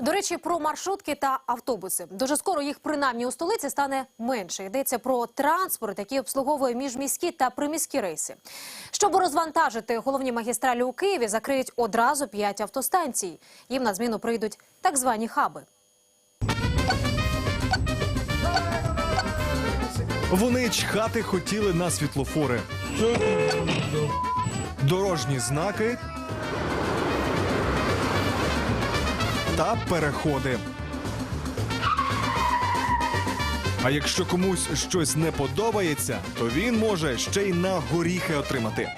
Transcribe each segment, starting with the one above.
До речі, про маршрутки та автобуси. Дуже скоро їх принаймні у столиці стане менше. Йдеться про транспорт, який обслуговує міжміські та приміські рейси. Щоб розвантажити головні магістралі у Києві, закриють одразу п'ять автостанцій. Їм на зміну прийдуть так звані хаби. Вони чхати хотіли на світлофори. Дорожні знаки та переходи. А якщо комусь щось не подобається, то він може ще й на горіхи отримати.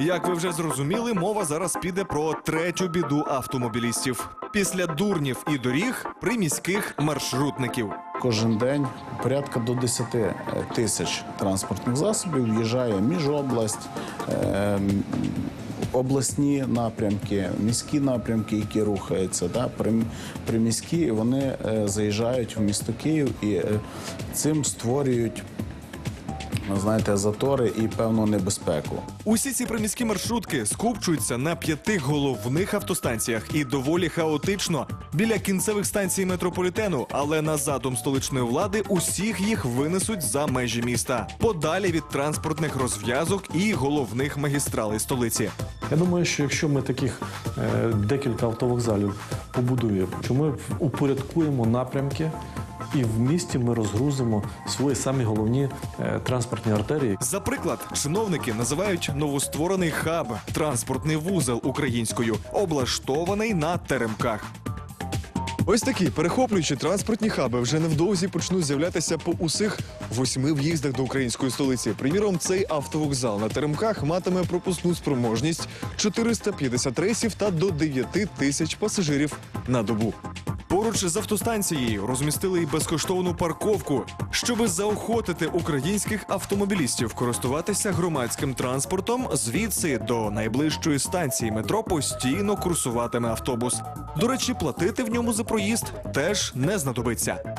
Як ви вже зрозуміли, мова зараз піде про третю біду автомобілістів. Після дурнів і доріг приміських маршрутників. Кожен день порядка до 10 тисяч транспортних засобів в'їжджає між область, е, обласні напрямки, міські напрямки, які рухаються. Да, прим- приміські вони е, заїжджають в місто Київ і е, цим створюють. Ну, Знаєте, затори і певну небезпеку. Усі ці приміські маршрутки скупчуються на п'яти головних автостанціях і доволі хаотично біля кінцевих станцій метрополітену. Але на задум столичної влади усіх їх винесуть за межі міста, подалі від транспортних розв'язок і головних магістралей столиці. Я думаю, що якщо ми таких е, декілька автовокзалів побудуємо, що ми упорядкуємо напрямки. І в місті ми розгрузимо свої самі головні е, транспортні артерії. За приклад, чиновники називають новостворений хаб транспортний вузол українською, облаштований на теремках. Ось такі перехоплюючі транспортні хаби вже невдовзі почнуть з'являтися по усіх восьми в'їздах до української столиці. Приміром, цей автовокзал на теремках матиме пропускну спроможність 450 рейсів та до 9 тисяч пасажирів на добу. Поруч з автостанцією розмістили й безкоштовну парковку, щоби заохотити українських автомобілістів користуватися громадським транспортом. Звідси до найближчої станції метро постійно курсуватиме автобус. До речі, платити в ньому за проїзд теж не знадобиться.